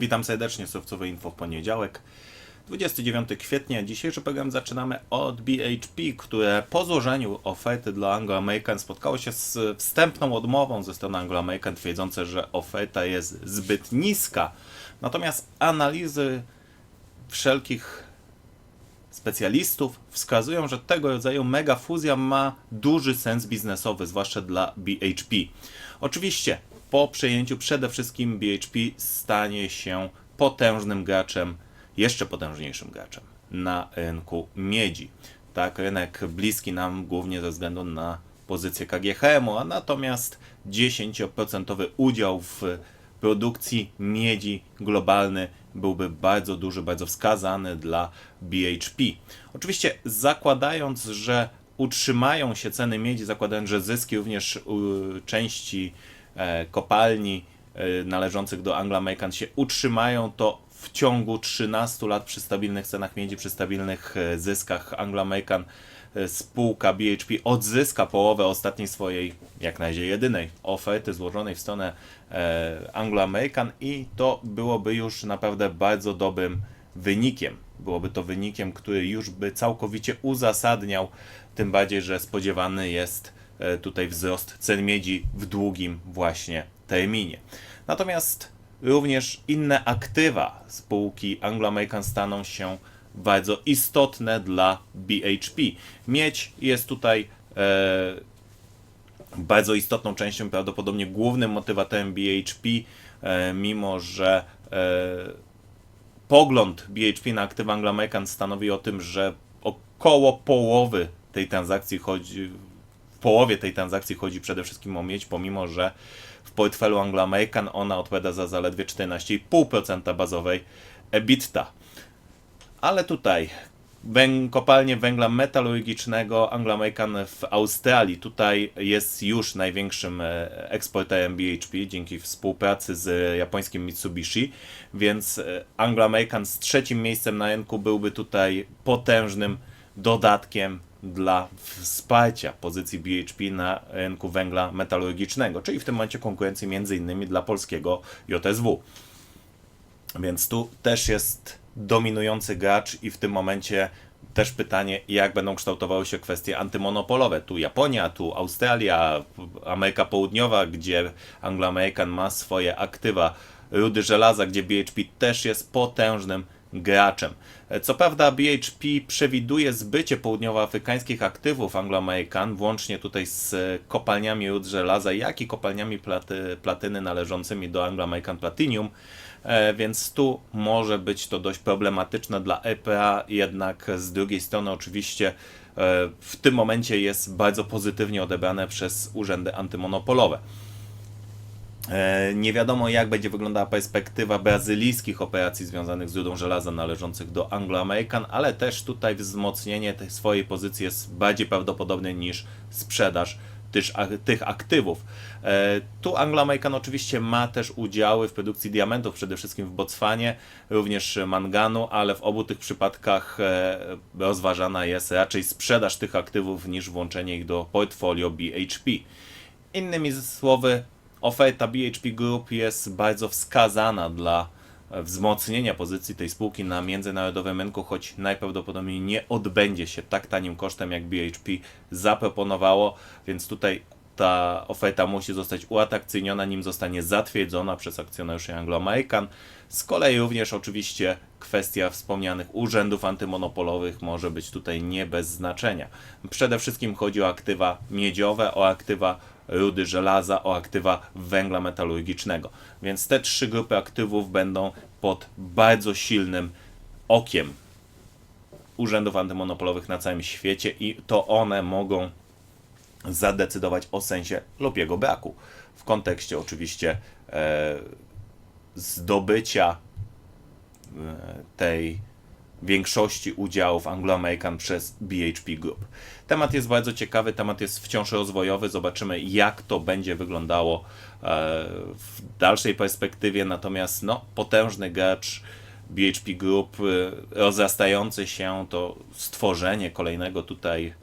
Witam serdecznie, Surfcowe Info w poniedziałek, 29 kwietnia. Dzisiejszy program zaczynamy od BHP, które po złożeniu oferty dla Anglo American spotkało się z wstępną odmową ze strony Anglo American, twierdzące, że oferta jest zbyt niska. Natomiast analizy wszelkich specjalistów wskazują, że tego rodzaju mega fuzja ma duży sens biznesowy, zwłaszcza dla BHP. Oczywiście po przejęciu przede wszystkim BHP stanie się potężnym graczem, jeszcze potężniejszym graczem na rynku miedzi. Tak, rynek bliski nam głównie ze względu na pozycję KGHM-u, a natomiast 10% udział w produkcji miedzi globalny byłby bardzo duży, bardzo wskazany dla BHP. Oczywiście zakładając, że utrzymają się ceny miedzi, zakładając, że zyski również części kopalni e, należących do Anglo American się utrzymają, to w ciągu 13 lat przy stabilnych cenach miedzi, przy stabilnych e, zyskach Anglo American e, spółka BHP odzyska połowę ostatniej swojej, jak na razie jedynej oferty złożonej w stronę e, Anglo American i to byłoby już naprawdę bardzo dobrym wynikiem. Byłoby to wynikiem, który już by całkowicie uzasadniał, tym bardziej, że spodziewany jest e, tutaj wzrost cen miedzi w długim właśnie terminie. Natomiast również inne aktywa spółki Anglo-American staną się bardzo istotne dla BHP. Miedź jest tutaj e, bardzo istotną częścią, prawdopodobnie głównym motywatorem BHP, e, mimo że e, pogląd BHP na aktywa Anglo-American stanowi o tym, że około połowy tej transakcji chodzi, połowie tej transakcji chodzi przede wszystkim o miedź, pomimo że w portfelu Anglo-American ona odpowiada za zaledwie 14,5% bazowej EBITDA. Ale tutaj węg, kopalnie węgla metalurgicznego Anglo-American w Australii. Tutaj jest już największym e, eksporterem BHP dzięki współpracy z japońskim Mitsubishi, więc e, Anglo-American z trzecim miejscem na rynku byłby tutaj potężnym dodatkiem dla wsparcia pozycji BHP na rynku węgla metalurgicznego, czyli w tym momencie konkurencji między innymi dla polskiego JSW. Więc tu też jest dominujący gracz i w tym momencie też pytanie, jak będą kształtowały się kwestie antymonopolowe. Tu Japonia, tu Australia, Ameryka Południowa, gdzie Anglo-American ma swoje aktywa, rudy żelaza, gdzie BHP też jest potężnym graczem. Co prawda BHP przewiduje zbycie południowoafrykańskich aktywów Anglo-American, włącznie tutaj z kopalniami ród żelaza, jak i kopalniami platy, platyny należącymi do Anglo-American Platinum, E, więc tu może być to dość problematyczne dla EPA, jednak z drugiej strony oczywiście e, w tym momencie jest bardzo pozytywnie odebrane przez urzędy antymonopolowe. E, nie wiadomo, jak będzie wyglądała perspektywa brazylijskich operacji związanych z rudą żelaza należących do Anglo-American, ale też tutaj wzmocnienie tej swojej pozycji jest bardziej prawdopodobne niż sprzedaż tych aktywów. E, tu Anglo-American oczywiście ma też udziały w produkcji diamentów, przede wszystkim w Botswanie, również manganu, ale w obu tych przypadkach e, rozważana jest raczej sprzedaż tych aktywów niż włączenie ich do portfolio BHP. Innymi słowy, oferta BHP Group jest bardzo wskazana dla wzmocnienia pozycji tej spółki na międzynarodowym rynku, choć najprawdopodobniej nie odbędzie się tak tanim kosztem, jak BHP zaproponowało, więc tutaj ta oferta musi zostać uatrakcyjniona, nim zostanie zatwierdzona przez akcjonariuszy Anglo-American. Z kolei również oczywiście kwestia wspomnianych urzędów antymonopolowych może być tutaj nie bez znaczenia. Przede wszystkim chodzi o aktywa miedziowe, o aktywa rudy żelaza, o aktywa węgla metalurgicznego. Więc te trzy grupy aktywów będą pod bardzo silnym okiem urzędów antymonopolowych na całym świecie i to one mogą zadecydować o sensie lub jego braku. W kontekście oczywiście e, zdobycia e, tej większości udziałów Anglo-American przez BHP Group. Temat jest bardzo ciekawy, temat jest wciąż rozwojowy. Zobaczymy, jak to będzie wyglądało e, w dalszej perspektywie. Natomiast no, potężny gracz BHP Group, e, rozrastający się, to stworzenie kolejnego tutaj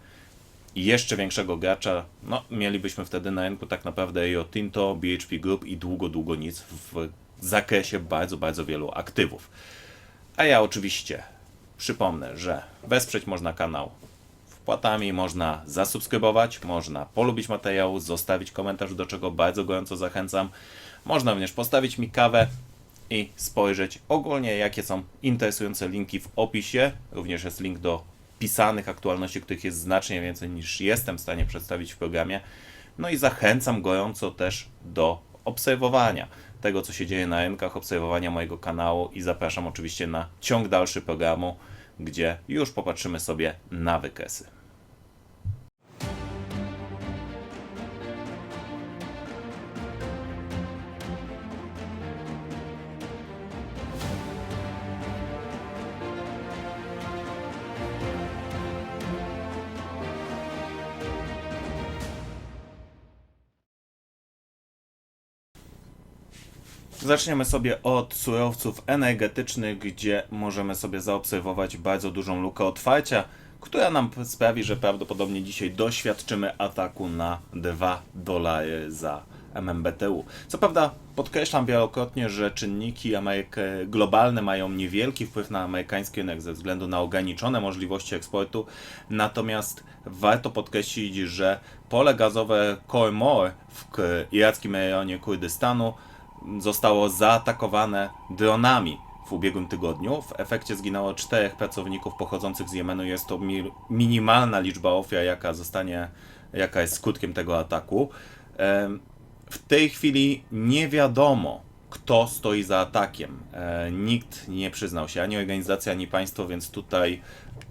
jeszcze większego gracza, no mielibyśmy wtedy na rynku tak naprawdę Rio Tinto, BHP Group i długo, długo nic w w zakresie bardzo, bardzo wielu aktywów. A ja oczywiście przypomnę, że wesprzeć można kanał wpłatami, można zasubskrybować, można polubić materiał, zostawić komentarz, do czego bardzo gorąco zachęcam. Można również postawić mi kawę i spojrzeć ogólnie, jakie są interesujące linki w opisie. Również jest link do pisanych aktualności, których jest znacznie więcej niż jestem w stanie przedstawić w programie. No i zachęcam gorąco też do obserwowania tego, co się dzieje na rynkach, obserwowania mojego kanału i zapraszam oczywiście na ciąg dalszy programu, gdzie już popatrzymy sobie na wykresy. Zaczniemy sobie od surowców energetycznych, gdzie możemy sobie zaobserwować bardzo dużą lukę otwarcia, która nam sprawi, że prawdopodobnie dzisiaj doświadczymy ataku na 2 dolary za MMBTU. Co prawda podkreślam wielokrotnie, że czynniki Ameryk- globalne mają niewielki wpływ na amerykański rynek ze względu na ograniczone możliwości eksportu, natomiast warto podkreślić, że pole gazowe Koymor w irackim rejonie Kurdystanu zostało zaatakowane dronami w ubiegłym tygodniu. W efekcie zginęło czterech pracowników pochodzących z Jemenu. Jest to mi minimalna liczba ofiar, jaka zostanie, jaka jest skutkiem tego ataku. W tej chwili nie wiadomo, kto stoi za atakiem. E, Nikt nie przyznał się, ani organizacja, ani państwo, więc tutaj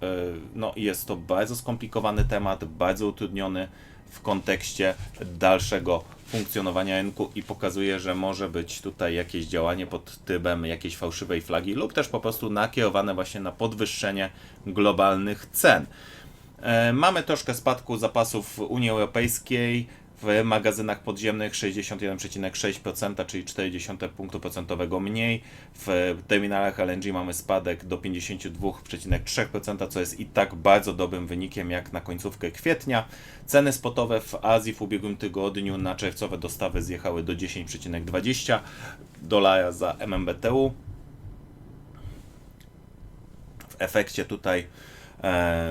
e, no, jest to bardzo skomplikowany temat, bardzo utrudniony w kontekście dalszego funkcjonowania rynku i pokazuje, że może być tutaj jakieś działanie pod trybem jakiejś fałszywej flagi lub też po prostu nakierowane właśnie na podwyższenie globalnych cen. E, Mamy troszkę spadku zapasów Unii Europejskiej. W magazynach podziemnych 61,6%, czyli 0,4 punktu procentowego mniej. W terminalach LNG mamy spadek do 52,3%, co jest i tak bardzo dobrym wynikiem jak na końcówkę kwietnia. Ceny spotowe w Azji w ubiegłym tygodniu na czerwcowe dostawy zjechały do 10,20 dolara za MMBTU. W efekcie tutaj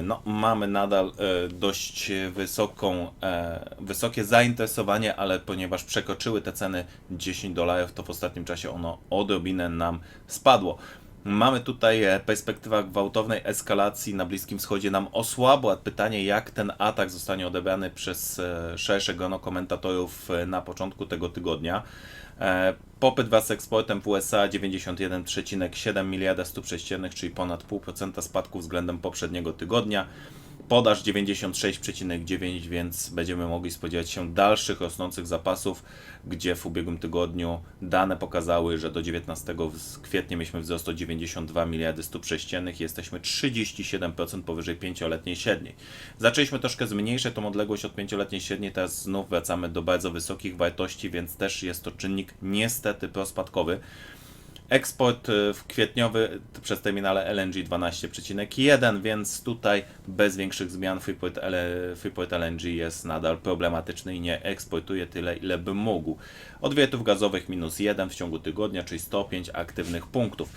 no, mamy nadal e, dość wysoką, e, wysokie zainteresowanie, ale ponieważ przekroczyły te ceny 10 dolarów, to w ostatnim czasie ono odrobinę nam spadło. Mamy tutaj e, perspektywa gwałtownej eskalacji na Bliskim Wschodzie nam osłabła. Pytanie, jak ten atak zostanie odebrany przez e, szersze grono komentatorów e, na początku tego tygodnia. Popyt wraz z eksportem w USA 91,7 miliarda stóp prześciennych, czyli ponad 0,5% spadku względem poprzedniego tygodnia. Podaż 96,9, więc będziemy mogli spodziewać się dalszych rosnących zapasów, gdzie w ubiegłym tygodniu dane pokazały, że do 19 w- kwietnia mieliśmy wzrost o 92 miliardy stóp prześciennych i jesteśmy 37% powyżej 5-letniej średniej. Zaczęliśmy troszkę zmniejszać tą odległość od 5-letniej średniej, teraz znów wracamy do bardzo wysokich wartości, więc też jest to czynnik niestety prospadkowy. Eksport y, w kwietniowy przez terminale LNG 12,1, więc tutaj bez większych zmian Freeport, LNG jest nadal problematyczny i nie eksportuje tyle, ile by mógł. Odwiertów gazowych minus 1 w ciągu tygodnia, czyli 105 aktywnych punktów.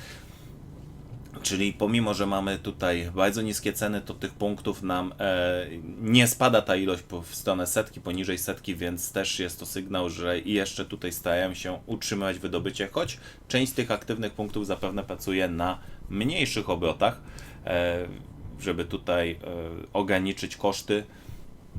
Czyli pomimo, że mamy tutaj bardzo niskie ceny, to tych punktów nam e, nie spada ta ilość w stronę setki, poniżej setki, więc też jest to sygnał, że jeszcze tutaj starają się utrzymywać wydobycie, choć część z tych aktywnych punktów zapewne pracuje na mniejszych obrotach, e, żeby tutaj e, ograniczyć koszty.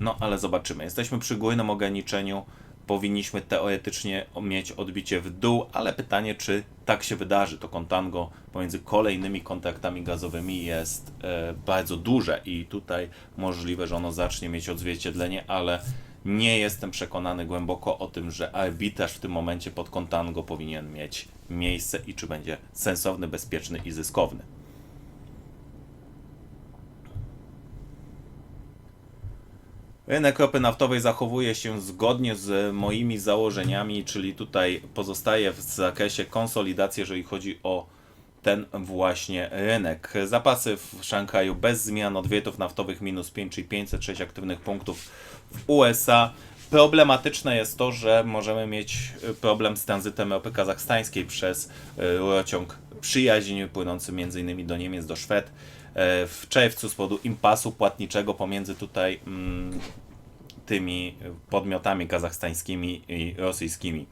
No ale zobaczymy. Jesteśmy przy górnym ograniczeniu. Powinniśmy teoretycznie mieć odbicie w dół, ale pytanie, czy tak się wydarzy. To kontango pomiędzy kolejnymi kontraktami gazowymi jest e, bardzo duże i tutaj możliwe, że ono zacznie mieć odzwierciedlenie, ale nie jestem przekonany głęboko o tym, że arbitraż w tym momencie pod kontango powinien mieć miejsce i czy będzie sensowny, bezpieczny i zyskowny. Rynek ropy naftowej zachowuje się zgodnie z moimi założeniami, czyli tutaj pozostaje w zakresie konsolidacji, jeżeli chodzi o ten właśnie rynek. Zapasy w Szanghaju bez zmian, odwiertów naftowych minus 5, czyli 506 aktywnych punktów w USA. Problematyczne jest to, że możemy mieć problem z tranzytem ropy kazachstańskiej przez rurociąg przyjaźń płynący m.in. do Niemiec, do Szwed w czerwcu z powodu impasu płatniczego pomiędzy tutaj mm, tymi podmiotami kazachstańskimi i rosyjskimi.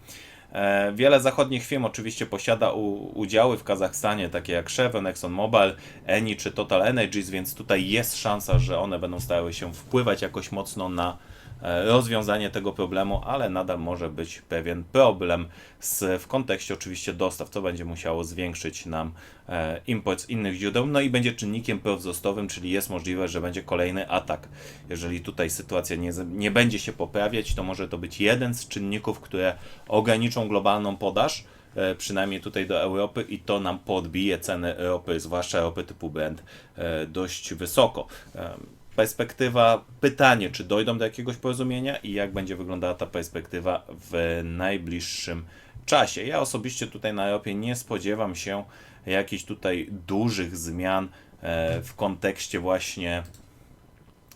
E, Wiele zachodnich firm oczywiście posiada udziały w Kazachstanie, takie jak Chevron, ExxonMobil, Eni czy Total Energies, więc tutaj jest szansa, że one będą starały się wpływać jakoś mocno na e, rozwiązanie tego problemu, ale nadal może być pewien problem z, w kontekście oczywiście dostaw, co będzie musiało zwiększyć nam e, import z innych źródeł, no i będzie czynnikiem prowzrostowym, czyli jest możliwe, że będzie kolejny atak. Jeżeli tutaj sytuacja nie, nie będzie się poprawiać, to może to być jeden z czynników, które ograniczą globalną podaż, e, przynajmniej tutaj do Europy i to nam podbije ceny ropy, zwłaszcza ropy typu Brent, e, dość wysoko. E, Perspektywa, pytanie, czy dojdą do jakiegoś porozumienia i jak będzie wyglądała ta perspektywa w najbliższym czasie. Ja osobiście tutaj na Europie nie spodziewam się jakichś tutaj dużych zmian e, w kontekście właśnie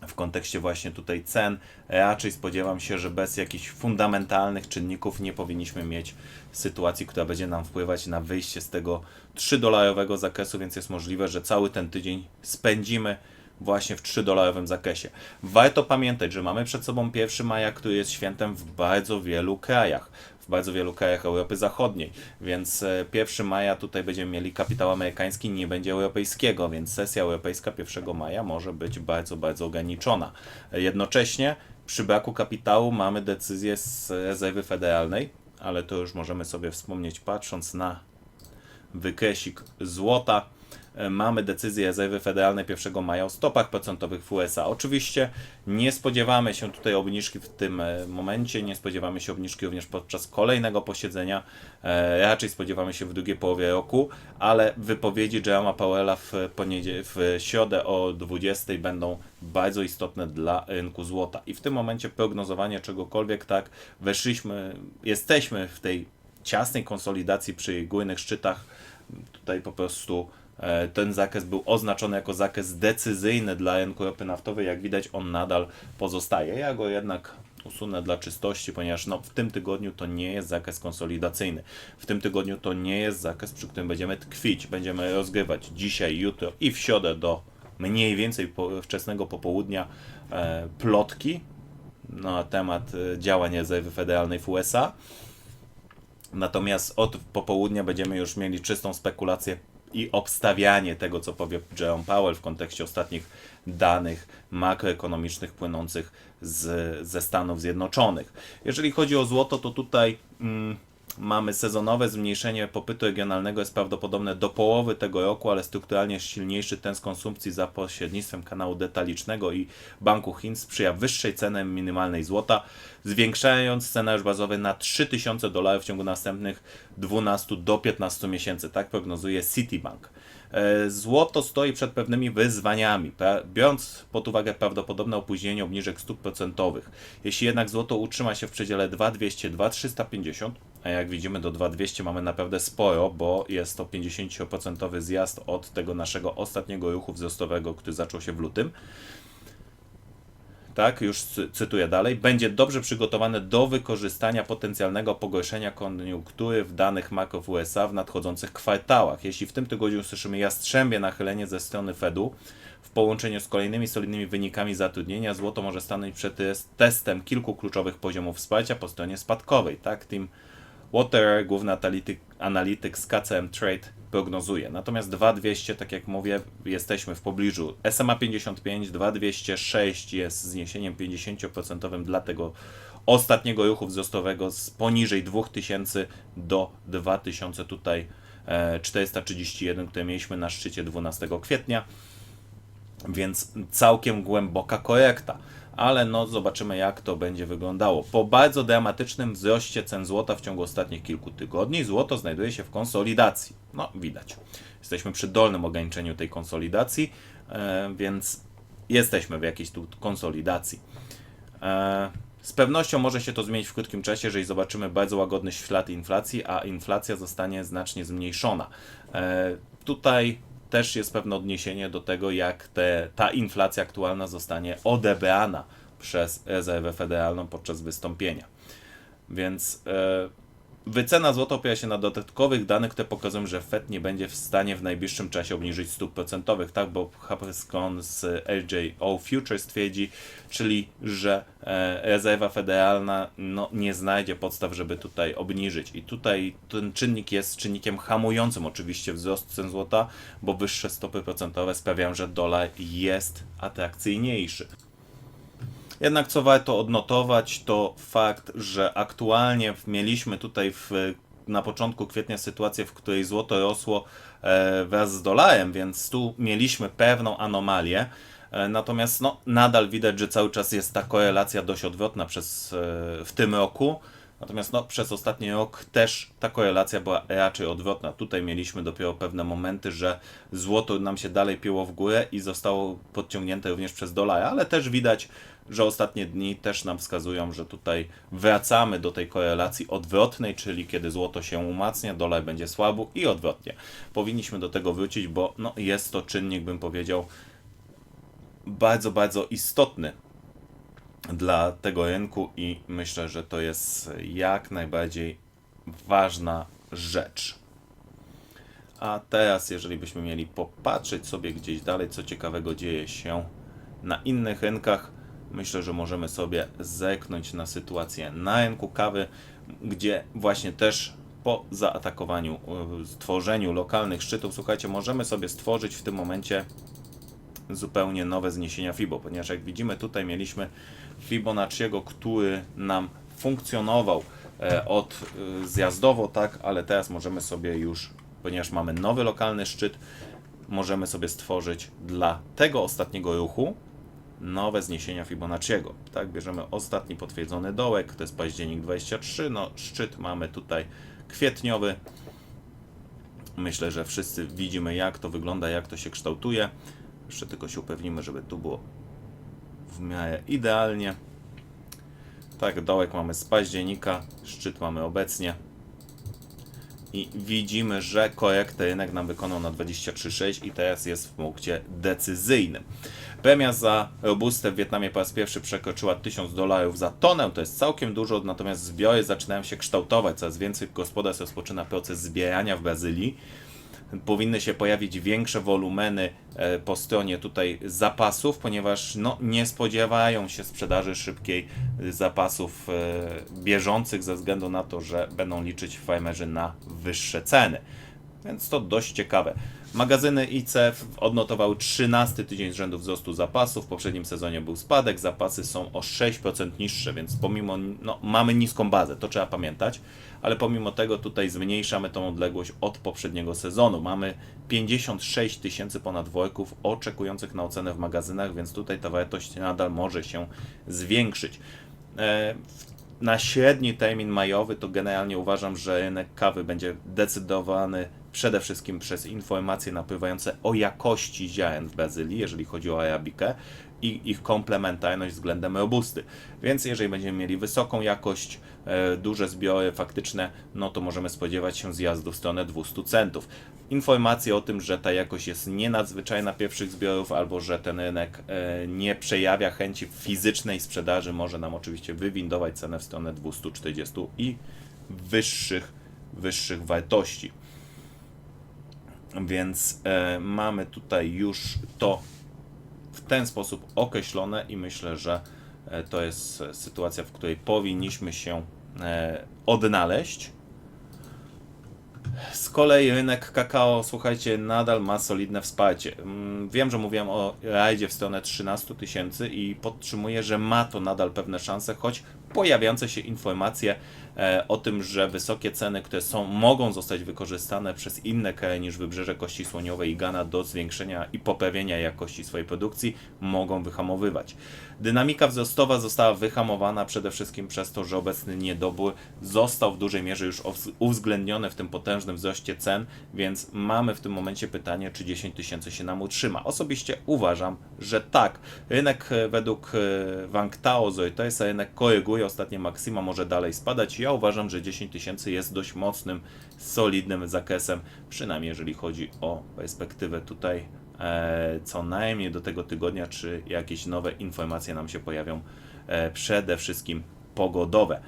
w kontekście właśnie tutaj cen, raczej spodziewam się, że bez jakichś fundamentalnych czynników nie powinniśmy mieć sytuacji, która będzie nam wpływać na wyjście z tego 3-dolarowego zakresu, więc jest możliwe, że cały ten tydzień spędzimy właśnie w 3-dolarowym zakresie. Warto pamiętać, że mamy przed sobą 1 maja, który jest świętem w bardzo wielu krajach w bardzo wielu krajach Europy Zachodniej, więc e, 1 maja tutaj będziemy mieli kapitał amerykański, nie będzie europejskiego, więc sesja europejska 1 maja może być bardzo, bardzo ograniczona. Jednocześnie przy braku kapitału mamy decyzję z rezerwy federalnej, ale to już możemy sobie wspomnieć patrząc na wykresik złota. E, Mamy decyzję rezerwy federalnej 1 maja o stopach procentowych w USA. Oczywiście nie spodziewamy się tutaj obniżki w tym e, momencie, nie spodziewamy się obniżki również podczas kolejnego posiedzenia. E, Raczej spodziewamy się w drugiej połowie roku, ale wypowiedzi Jeroma Powella w, w środę o 20 będą bardzo istotne dla rynku złota. I w tym momencie prognozowanie czegokolwiek tak, weszliśmy, jesteśmy w tej ciasnej konsolidacji przy górnych szczytach. Tutaj po prostu ten zakres był oznaczony jako zakres decyzyjny dla rynku ropy naftowej. Jak widać, on nadal pozostaje. Ja go jednak usunę dla czystości, ponieważ no, w tym tygodniu to nie jest zakres konsolidacyjny. W tym tygodniu to nie jest zakres, przy którym będziemy tkwić. Będziemy rozgrywać dzisiaj, jutro i w środę do mniej więcej po, wczesnego popołudnia e, plotki na temat e, działań rezerwy federalnej w USA. Natomiast od popołudnia będziemy już mieli czystą spekulację i obstawianie tego, co powie Jerome Powell w kontekście ostatnich danych makroekonomicznych płynących z, ze Stanów Zjednoczonych. Jeżeli chodzi o złoto, to tutaj mm, mamy sezonowe zmniejszenie popytu regionalnego, jest prawdopodobne do połowy tego roku, ale strukturalnie silniejszy ten z konsumpcji za pośrednictwem kanału detalicznego i Banku Chin sprzyja wyższej ceny minimalnej złota, zwiększając scenariusz bazowy na 3000 dolarów w ciągu następnych 12 do 15 miesięcy. Tak prognozuje Citibank. E, Złoto stoi przed pewnymi wyzwaniami, biorąc pod uwagę prawdopodobne opóźnienie obniżek stóp procentowych. Jeśli jednak złoto utrzyma się w przedziale 2200-2350, a jak widzimy do 2200 mamy naprawdę sporo, bo jest to 50% zjazd od tego naszego ostatniego ruchu wzrostowego, który zaczął się w lutym, tak, już cy- cytuję dalej, będzie dobrze przygotowany do wykorzystania potencjalnego pogorszenia koniunktury w danych makro w USA w nadchodzących kwartałach. Jeśli w tym tygodniu usłyszymy jastrzębie nachylenie ze strony Fedu, w połączeniu z kolejnymi solidnymi wynikami zatrudnienia, złoto może stanąć przed tes- testem kilku kluczowych poziomów wsparcia po stronie spadkowej. Tak, Tim Water, główny analityk, analityk z KCM Trade prognozuje. Natomiast 2200, tak jak mówię, jesteśmy w pobliżu SMA 55, 2206 jest zniesieniem 50% dla tego ostatniego ruchu wzrostowego z poniżej 2000 do 2000 tutaj e, 431, które mieliśmy na szczycie 12 kwietnia więc całkiem głęboka korekta. Ale no zobaczymy jak to będzie wyglądało. Po bardzo dramatycznym wzroście cen złota w ciągu ostatnich kilku tygodni złoto znajduje się w konsolidacji. No widać. Jesteśmy przy dolnym ograniczeniu tej konsolidacji, e, więc jesteśmy w jakiejś tu konsolidacji. E, Z pewnością może się to zmienić w krótkim czasie, jeżeli zobaczymy bardzo łagodny ślad inflacji, a inflacja zostanie znacznie zmniejszona. E, Tutaj też jest pewne odniesienie do tego, jak te, ta inflacja aktualna zostanie odebrana przez rezerwę federalną podczas wystąpienia. Więc e, wycena złota opiera się na dodatkowych danych, które pokazują, że Fed nie będzie w stanie w najbliższym czasie obniżyć stóp procentowych, tak? Bo Haperskon z LJO Futures twierdzi, czyli że e, rezerwa federalna no, nie znajdzie podstaw, żeby tutaj obniżyć. I tutaj ten czynnik jest czynnikiem hamującym oczywiście wzrost cen złota, bo wyższe stopy procentowe sprawiają, że dolar jest atrakcyjniejszy. Jednak co warto odnotować, to fakt, że aktualnie mieliśmy tutaj w, na początku kwietnia sytuację, w której złoto rosło e, wraz z dolarem, więc tu mieliśmy pewną anomalię. E, Natomiast no, nadal widać, że cały czas jest ta korelacja dość odwrotna przez, e, w tym roku. Natomiast no, przez ostatni rok też ta korelacja była raczej odwrotna. Tutaj mieliśmy dopiero pewne momenty, że złoto nam się dalej piło w górę i zostało podciągnięte również przez dolara, ale też widać, że ostatnie dni też nam wskazują, że tutaj wracamy do tej korelacji odwrotnej, czyli kiedy złoto się umacnia, dolar będzie słabo i odwrotnie. Powinniśmy do tego wrócić, bo no, jest to czynnik, bym powiedział, bardzo, bardzo istotny dla tego rynku i myślę, że to jest jak najbardziej ważna rzecz. A teraz, jeżeli byśmy mieli popatrzeć sobie gdzieś dalej, co ciekawego dzieje się na innych rynkach, myślę, że możemy sobie zerknąć na sytuację na rynku kawy, gdzie właśnie też po zaatakowaniu, y, stworzeniu lokalnych szczytów, słuchajcie, możemy sobie stworzyć w tym momencie zupełnie nowe zniesienia FIBO, ponieważ jak widzimy tutaj mieliśmy Fibonacciego, który nam funkcjonował e, od e, zjazdowo, tak, ale teraz możemy sobie już, ponieważ mamy nowy lokalny szczyt, możemy sobie stworzyć dla tego ostatniego ruchu nowe zniesienia Fibonacciego. Tak, bierzemy ostatni potwierdzony dołek, to jest październik 23, no szczyt mamy tutaj kwietniowy. Myślę, że wszyscy widzimy jak to wygląda, jak to się kształtuje. Jeszcze tylko się upewnimy, żeby tu było w miarę idealnie. Tak, dołek mamy z października, szczyt mamy obecnie. I widzimy, że korektę rynek nam wykonał na 23,6 i teraz jest w punkcie decyzyjnym. Premia za robustę w Wietnamie po raz pierwszy przekroczyła 1000 dolarów za tonę, to jest całkiem dużo, natomiast zbiory zaczynają się kształtować. Coraz więcej gospodarstw rozpoczyna proces zbierania w Brazylii powinny się pojawić większe wolumeny e, po stronie tutaj zapasów, ponieważ no, nie spodziewają się sprzedaży szybkiej zapasów e, bieżących ze względu na to, że będą liczyć farmerzy na wyższe ceny. Więc to dość ciekawe. Magazyny ICF odnotowały 13 tydzień z rzędu wzrostu zapasów. W poprzednim sezonie był spadek, zapasy są o 6% niższe, więc pomimo, no, mamy niską bazę, to trzeba pamiętać, ale pomimo tego tutaj zmniejszamy tą odległość od poprzedniego sezonu. Mamy 56 tysięcy ponad worków oczekujących na ocenę w magazynach, więc tutaj ta wartość nadal może się zwiększyć. E, na średni termin majowy to generalnie uważam, że rynek kawy będzie decydowany przede wszystkim przez informacje napływające o jakości ziaren w Brazylii, jeżeli chodzi o arabikę i ich komplementarność względem robusty. Więc jeżeli będziemy mieli wysoką jakość, e, duże zbiory faktyczne, no to możemy spodziewać się zjazdu w stronę 200 centów. Informacje o tym, że ta jakość jest nie nadzwyczajna pierwszych zbiorów, albo że ten rynek e, nie przejawia chęci fizycznej sprzedaży, może nam oczywiście wywindować cenę w stronę 240 i wyższych, wyższych wartości. Więc e, mamy tutaj już to w ten sposób określone i myślę, że e, to jest e, sytuacja, w której powinniśmy się e, odnaleźć. Z kolei rynek kakao, słuchajcie, nadal ma solidne wsparcie. Mm, Wiem, że mówiłem o rajdzie w stronę 13 tysięcy i podtrzymuję, że ma to nadal pewne szanse, choć pojawiające się informacje o tym, że wysokie ceny, które są, mogą zostać wykorzystane przez inne kraje niż Wybrzeże Kości Słoniowej i Ghana do zwiększenia i poprawienia jakości swojej produkcji, mogą wyhamowywać. Dynamika wzrostowa została wyhamowana przede wszystkim przez to, że obecny niedobór został w dużej mierze już uwz- uwzględniony w tym potężnym wzroście cen, więc mamy w tym momencie pytanie, czy 10 tysięcy się nam utrzyma. Osobiście uważam, że tak. Rynek e, według e, Wang Tao, to jest rynek koryguje ostatnie maksima, może dalej spadać. Ja uważam, że 10 tysięcy jest dość mocnym, solidnym zakresem, przynajmniej jeżeli chodzi o perspektywę tutaj e, co najmniej do tego tygodnia, czy jakieś nowe informacje nam się pojawią e, przede wszystkim pogodowe.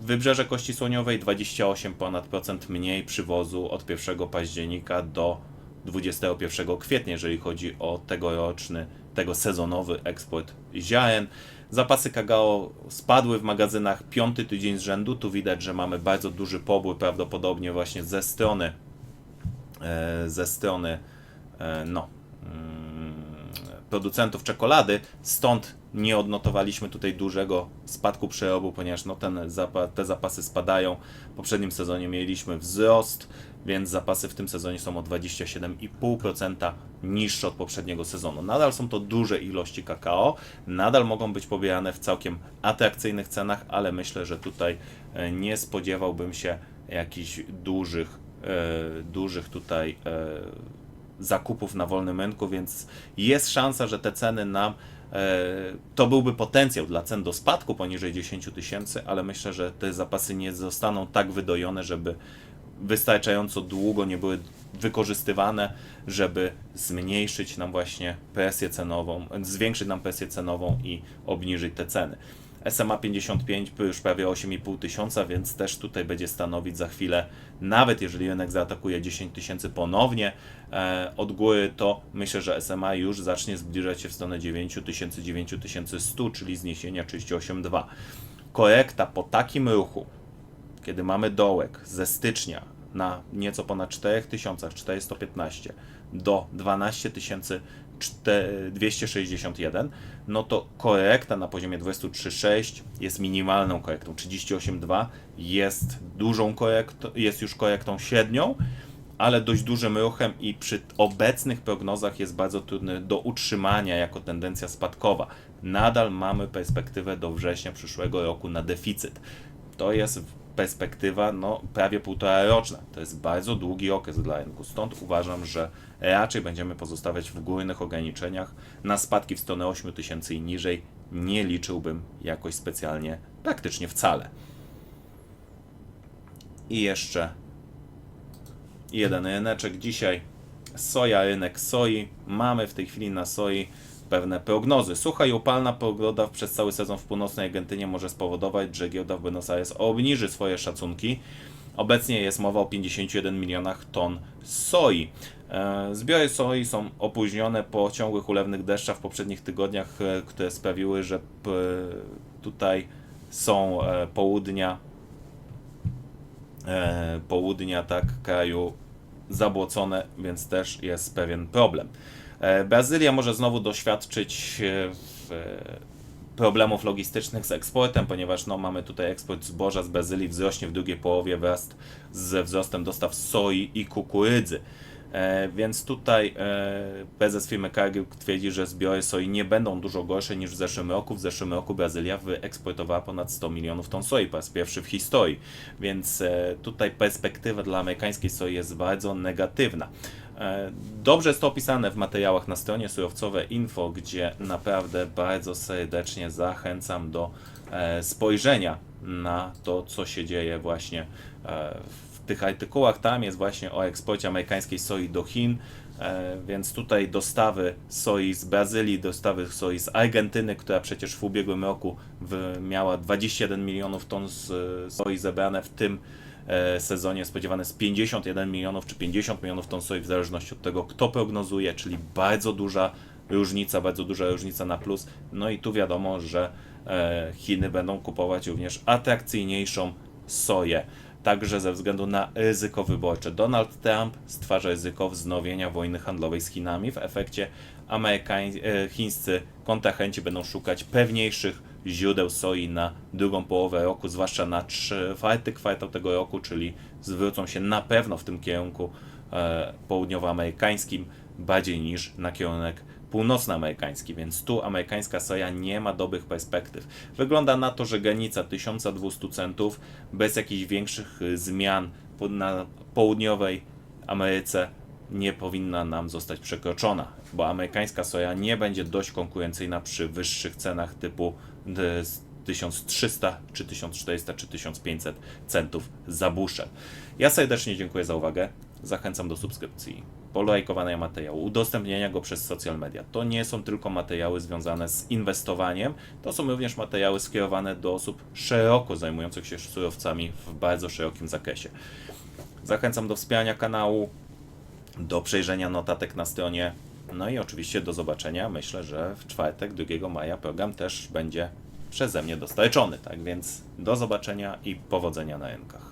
Wybrzeże Kości Słoniowej 28 ponad procent mniej przywozu od 1 października do 21 kwietnia, jeżeli chodzi o tegoroczny, tego sezonowy eksport ziaren. Zapasy kakao spadły w magazynach piąty tydzień z rzędu. Tu widać, że mamy bardzo duży pobór, prawdopodobnie właśnie ze strony e, ze strony e, no, mm, producentów czekolady, stąd nie odnotowaliśmy tutaj dużego spadku przerobu, ponieważ no, ten te zapasy spadają. W poprzednim sezonie mieliśmy wzrost, więc zapasy w tym sezonie są o 27,5% niższe od poprzedniego sezonu. Nadal są to duże ilości kakao, nadal mogą być pobierane w całkiem atrakcyjnych cenach, ale myślę, że tutaj e, nie spodziewałbym się jakichś dużych, e, dużych tutaj e, zakupów na wolnym rynku, więc jest szansa, że te ceny nam e, to byłby potencjał dla cen do spadku poniżej 10 tysięcy, ale myślę, że te zapasy nie zostaną tak wydojone, żeby wystarczająco długo nie były wykorzystywane, żeby zmniejszyć nam właśnie presję cenową, zwiększyć nam presję cenową i obniżyć te ceny. SMA 55 już prawie 8,5 tysiąca, więc też tutaj będzie stanowić za chwilę, nawet jeżeli rynek zaatakuje 10 tysięcy ponownie e, od góry, to myślę, że SMA już zacznie zbliżać się w stronę 9 tysięcy, 9100, czyli zniesienia 38,2. Korekta po takim ruchu, kiedy mamy dołek ze stycznia na nieco ponad 4000, 415 do 12 261, no to korekta na poziomie 23,6 jest minimalną korektą. 38,2 jest dużą korektą, jest już korektą średnią, ale dość dużym ruchem i przy obecnych prognozach jest bardzo trudny do utrzymania jako tendencja spadkowa. Nadal mamy perspektywę do września przyszłego roku na deficyt. To jest perspektywa no, prawie półtora roczna. To jest bardzo długi okres dla rynku. Stąd uważam, że raczej będziemy pozostawiać w górnych ograniczeniach. Na spadki w stronę 8000 i niżej nie liczyłbym jakoś specjalnie, praktycznie wcale. I jeszcze jeden ryneczek dzisiaj. Soja, rynek soi. Mamy w tej chwili na soi pewne prognozy. Sucha i upalna pogoda przez cały sezon w północnej Argentynie może spowodować, że giełda w Buenos Aires obniży swoje szacunki. Obecnie jest mowa o 51 milionach ton soi. E, Zbiory soi są opóźnione po ciągłych ulewnych deszczach w poprzednich tygodniach, e, które sprawiły, że tutaj są e, południa południa tak kraju zabłocone, więc też jest pewien problem. E, Brazylia może znowu doświadczyć e, e, problemów logistycznych z eksportem, ponieważ no, mamy tutaj eksport zboża z Brazylii wzrośnie w drugiej połowie wraz ze wzrostem dostaw soi i kukurydzy. E, więc tutaj e, prezes firmy Cargill twierdzi, że zbiory soi nie będą dużo gorsze niż w zeszłym roku. W zeszłym roku Brazylia wyeksportowała ponad 100 milionów ton soi po raz pierwszy w historii, więc e, tutaj perspektywa dla amerykańskiej soi jest bardzo negatywna. E, Dobrze jest to opisane w materiałach na stronie surowcowe info, gdzie naprawdę bardzo serdecznie zachęcam do e, spojrzenia na to, co się dzieje właśnie e, w tych artykułach. Tam jest właśnie o eksporcie amerykańskiej soi do Chin, więc tutaj dostawy soi z Brazylii, dostawy soi z Argentyny, która przecież w ubiegłym roku miała 21 milionów ton soi zebrane w tym sezonie spodziewane jest 51 milionów czy 50 milionów ton soi w zależności od tego kto prognozuje, czyli bardzo duża różnica, bardzo duża różnica na plus. No i tu wiadomo, że e, Chiny będą kupować również atrakcyjniejszą soję. Także ze względu na ryzyko wyborcze. Donald Trump stwarza ryzyko wznowienia wojny handlowej z Chinami. W efekcie Amerykań, e, chińscy kontrahenci będą szukać pewniejszych źródeł soi na drugą połowę roku, zwłaszcza na czwarty kwartał tego roku, czyli zwrócą się na pewno w tym kierunku e, południowoamerykańskim bardziej niż na kierunek północnoamerykański, więc tu amerykańska soja nie ma dobrych perspektyw. Wygląda na to, że granica 1200 centów bez jakichś większych y, zmian na południowej Ameryce nie powinna nam zostać przekroczona, bo amerykańska soja nie będzie dość konkurencyjna przy wyższych cenach typu y, 1300 czy 1400 czy 1500 centów za buszel. Ja serdecznie dziękuję za uwagę. Zachęcam do subskrypcji, polajkowania materiału, udostępnienia go przez social media. To nie są tylko materiały związane z inwestowaniem, to są również materiały skierowane do osób szeroko zajmujących się surowcami w bardzo szerokim zakresie. Zachęcam do wspierania kanału, do przejrzenia notatek na stronie. No i oczywiście do zobaczenia. Myślę, że w czwartek, 2 maja, program też będzie przeze mnie dostarczony. Tak więc do zobaczenia i powodzenia na rynkach.